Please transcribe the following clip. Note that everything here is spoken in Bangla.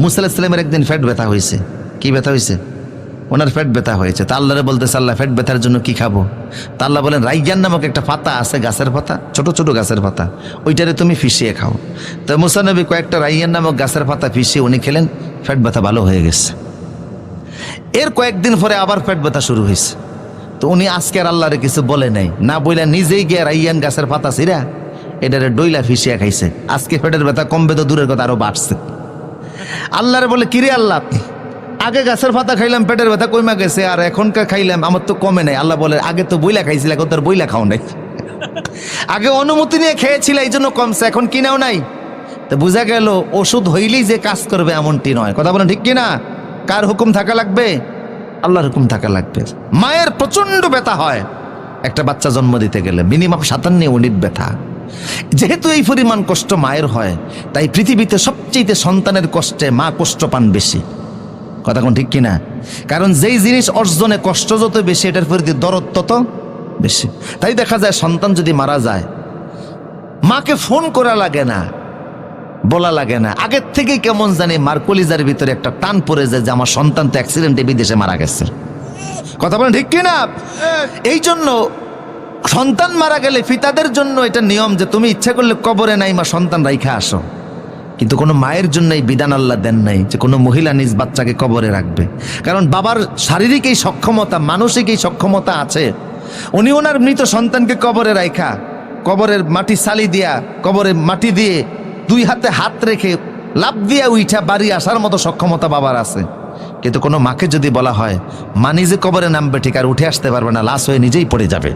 মুসা ইসলামের একদিন ফ্যাট ব্যথা হয়েছে। কি ব্যথা হয়েছে? ওনার ফ্যাট ব্যথা হয়েছে। তা আল্লাহরে বলতেছে, আল্লাহ, ফ্যাট ব্যথার জন্য কি খাব? তা আল্লাহ বলেন রাইজান নামক একটা পাতা আছে, গাছের পাতা, ছোট ছোট গাছের পাতা। ওইটারে তুমি ফিসিয়ে খাও। তো মুসানবী কয়েকটা রাইয়ান নামক গাছের পাতা ফিসিয়ে উনি খেলেন, ফ্যাট ব্যথা ভালো হয়ে গেছে। এর কয়েকদিন পরে আবার ফ্যাট ব্যথা শুরু হয়েছে। তো উনি আজকে আর আল্লাহরে কিছু বলে নাই। না বইলা নিজেই গিয়ে রাইয়ান গাছের পাতা ছিঁড়া, এটারে ডইলা ফিসিয়া খাইছে। আজকে ফ্যাটের ব্যথা কমবে তো দূরের কথা আরও বাড়ছে। আল্লাহরে বলে, কিরে আল্লাহ, আগে গাছের পাতা খাইলাম, পেটের ব্যথা কইমা গেছে, আর এখনকার খাইলাম, আমার তো কমে নাই। আল্লাহ বলে, আগে তো বইলা খাইছিল, এখন তোর বইলা খাও নাই। আগে অনুমতি নিয়ে খেয়েছিল, এই জন্য কমছে, এখন কিনাও নাই। তো বোঝা গেল, ওষুধ হইলেই যে কাজ করবে এমনটি নয়। কথা বলেন ঠিক কিনা? কার হুকুম থাকা লাগবে? আল্লাহর হুকুম থাকা লাগবে। মায়ের প্রচণ্ড ব্যথা হয়। একটা বাচ্চা জন্ম দিতে গেলে মিনিমাম সাতান্ন ইউনিট ব্যথা। যেহেতু এই পরিমাণ কষ্ট মায়ের হয় তাই পৃথিবীতে সবচেয়ে সন্তানের কষ্টে মা কষ্ট পান বেশি। কথা কোন ঠিক কিনা? কারণ যেই জিনিস অর্জনে কষ্ট যত বেশি এটার প্রতি দরদ তত বেশি। তাই দেখা যায় সন্তান যদি মারা যায় মাকে ফোন করা লাগে না বলা লাগে না। আগের থেকেই কেমন জানি মার কলিজার ভিতরে একটা টান পড়ে যায় যে আমার সন্তান তো অ্যাক্সিডেন্টে বিদেশে মারা গেছে। কথা বলেন ঠিক কিনা? এই জন্য সন্তান মারা গেলে পিতাদের জন্য এটা নিয়ম যে তুমি ইচ্ছা করলে কবরে নাই মা সন্তান রাইখা আসো। কিন্তু কোনো মায়ের জন্য এই বিধান আল্লাহ দেন নাই যে কোনো মহিলা নিজ বাচ্চাকে কবরে রাখবে। কারণ বাবার শারীরিক এই সক্ষমতা, মানসিক এই সক্ষমতা আছে। উনি ওনার মৃত সন্তানকে কবরে রাখা কবরের মাটি সালি দিয়া, কবরে মাটি দিয়ে দুই হাতে হাত রেখে লাভ দিয়া উইঠা বাড়ি আসার মতো সক্ষমতা বাবার আছে। কিন্তু কোনো মাকে যদি বলা হয়, মা নিজে কবরে নামবে ঠিক, আর উঠে আসতে পারবে না, লাশ হয়ে নিজেই পড়ে যাবে।